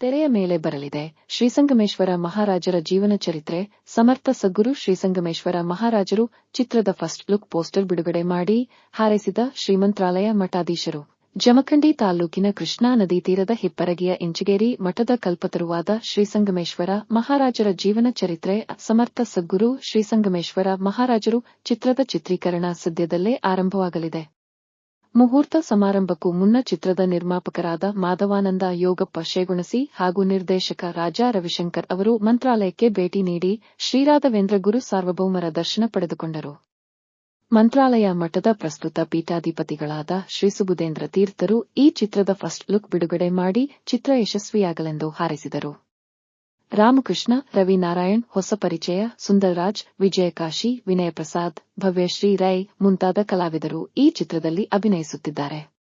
ತೆರೆಯ ಮೇಲೆ ಬರಲಿದೆ. ಶ್ರೀಸಂಗಮೇಶ್ವರ ಮಹಾರಾಜರ ಜೀವನ ಚರಿತ್ರೆ. ಸಮರ್ಥ ಸದ್ಗುರು ಶ್ರೀಸಂಗಮೇಶ್ವರ ಮಹಾರಾಜರು ಚಿತ್ರದ ಫಸ್ಟ್ ಲುಕ್ ಪೋಸ್ಟರ್ ಬಿಡುಗಡೆ ಮಾಡಿ ಹಾರೈಸಿದ ಶ್ರೀಮಂತ್ರಾಲಯ ಮಠಾಧೀಶರು. ಜಮಖಂಡಿ ತಾಲೂಕಿನ ಕೃಷ್ಣಾ ನದಿ ತೀರದ ಹಿಪ್ಪರಗಿಯ ಇಂಚಗೇರಿ ಮಠದ ಕಲ್ಪತರುವಾದ ಶ್ರೀಸಂಗಮೇಶ್ವರ ಮಹಾರಾಜರ ಜೀವನ ಚರಿತ್ರೆ. ಸಮರ್ಥ ಸದ್ಗುರು ಶ್ರೀಸಂಗಮೇಶ್ವರ ಮಹಾರಾಜರು ಚಿತ್ರದ ಚಿತ್ರೀಕರಣ ಸದ್ಯದಲ್ಲೇ ಆರಂಭವಾಗಲಿದೆ. ಮುಹೂರ್ತ ಸಮಾರಂಭಕ್ಕೂ ಮುನ್ನ ಚಿತ್ರದ ನಿರ್ಮಾಪಕರಾದ ಮಾಧವಾನಂದ ಯೋಗಪ್ಪ ಶೇಗುಣಸಿ ಹಾಗೂ ನಿರ್ದೇಶಕ ರಾಜಾ ರವಿಶಂಕರ್ ಅವರು ಮಂತ್ರಾಲಯಕ್ಕೆ ಭೇಟಿ ನೀಡಿ ಶ್ರೀರಾಘವೇಂದ್ರ ಗುರು ಸಾರ್ವಭೌಮರ ದರ್ಶನ ಪಡೆದುಕೊಂಡರು. ಮಂತ್ರಾಲಯ ಮಠದ ಪ್ರಸ್ತುತ ಪೀಠಾಧಿಪತಿಗಳಾದ ಶ್ರೀ ಸುಬುಧೇಂದ್ರ ತೀರ್ಥರು ಈ ಚಿತ್ರದ ಫಸ್ಟ್ ಲುಕ್ ಬಿಡುಗಡೆ ಮಾಡಿ ಚಿತ್ರ ಯಶಸ್ವಿಯಾಗಲೆಂದು ಹಾರೈಸಿದರು. ರಾಮಕೃಷ್ಣ, ರವಿನಾರಾಯಣ್, ಹೊಸ ಪರಿಚಯ, ಸುಂದರ್ರಾಜ್, ವಿಜಯಕಾಶಿ ವಿನಯ ಪ್ರಸಾದ್ ಭವ್ಯಶ್ರೀ ರೈ ಮುಂತಾದ ಕಲಾವಿದರು ಈ ಚಿತ್ರದಲ್ಲಿ ಅಭಿನಯಿಸುತ್ತಿದ್ದಾರೆ.